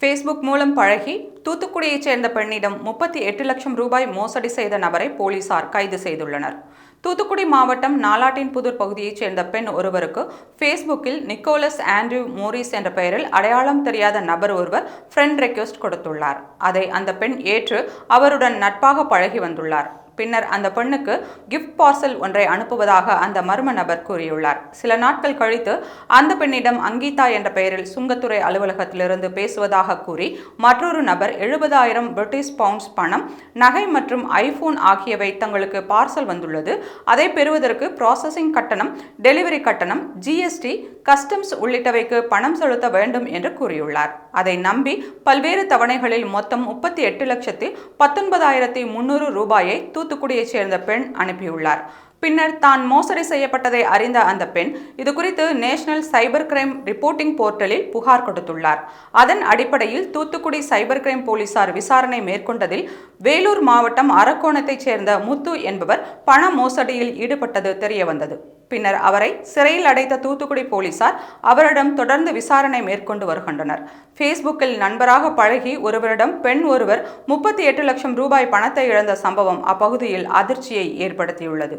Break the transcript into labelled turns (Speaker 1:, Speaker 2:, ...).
Speaker 1: Facebook மூலம் பழகி தூத்துக்குடியைச் சேர்ந்த பெண்ணிடம் முப்பத்தி எட்டு லட்சம் ரூபாய் மோசடி செய்த நபரை போலீசார் கைது செய்துள்ளனர். தூத்துக்குடி மாவட்டம் நாலாட்டின் புதூர் பகுதியைச் சேர்ந்த பெண் ஒருவருக்கு ஃபேஸ்புக்கில் நிக்கோலஸ் ஆண்ட்ரூ மோரிஸ் என்ற பெயரில் அடையாளம் தெரியாத நபர் ஒருவர் ஃப்ரெண்ட் ரெக்வெஸ்ட் கொடுத்துள்ளார். அதை அந்த பெண் ஏற்று அவருடன் நட்பாக பழகி வந்துள்ளார். பின்னர் அந்த பெண்ணுக்கு கிஃப்ட் பார்சல் ஒன்றை அனுப்புவதாக அந்த மர்ம நபர் கூறியுள்ளார். சில நாட்கள் கழித்து அந்த பெண்ணிடம் அங்கீதா என்ற பெயரில் சுங்கத்துறை அலுவலகத்திலிருந்து பேசுவதாக கூறி மற்றொரு நபர் எழுபதாயிரம் பிரிட்டிஷ் பவுண்ட்ஸ் பணம் நகை மற்றும் ஐபோன் ஆகியவை தங்களுக்கு பார்சல் வந்துள்ளது. அதை பெறுவதற்கு ப்ராசஸிங் கட்டணம் டெலிவரி கட்டணம் ஜிஎஸ்டி கஸ்டம்ஸ் உள்ளிட்டவைக்கு பணம் செலுத்த வேண்டும் என்று கூறியுள்ளார். அதை நம்பி பல்வேறு தவணைகளில் மொத்தம் முப்பத்தி எட்டு லட்சத்தி பத்தொன்பதாயிரத்தி முன்னூறு ரூபாயை தூத்துக்குடியைச் சேர்ந்த பெண் அனுப்பியுள்ளார். பின்னர் தான் மோசடி செய்யப்பட்டதை அறிந்த அந்த பெண் இது குறித்து நேஷனல் சைபர் கிரைம் ரிப்போர்ட்டிங் போர்ட்டலில் புகார் கொடுத்துள்ளார். அதன் அடிப்படையில் தூத்துக்குடி சைபர் கிரைம் போலீசார் விசாரணை மேற்கொண்டதில் வேலூர் மாவட்டம் அரக்கோணத்தைச் சேர்ந்த முத்து என்பவர் பண மோசடியில் ஈடுபட்டது தெரியவந்தது. பின்னர் அவரை சிறையில் அடைத்த தூத்துக்குடி போலீசார் அவரிடம் தொடர்ந்து விசாரணை மேற்கொண்டு வருகின்றனர். ஃபேஸ்புக்கில் நண்பராக பழகி ஒருவரிடம் பெண் ஒருவர் முப்பத்தி எட்டு லட்சம் ரூபாய் பணத்தை இழந்த சம்பவம் அப்பகுதியில் அதிர்ச்சியை ஏற்படுத்தியுள்ளது.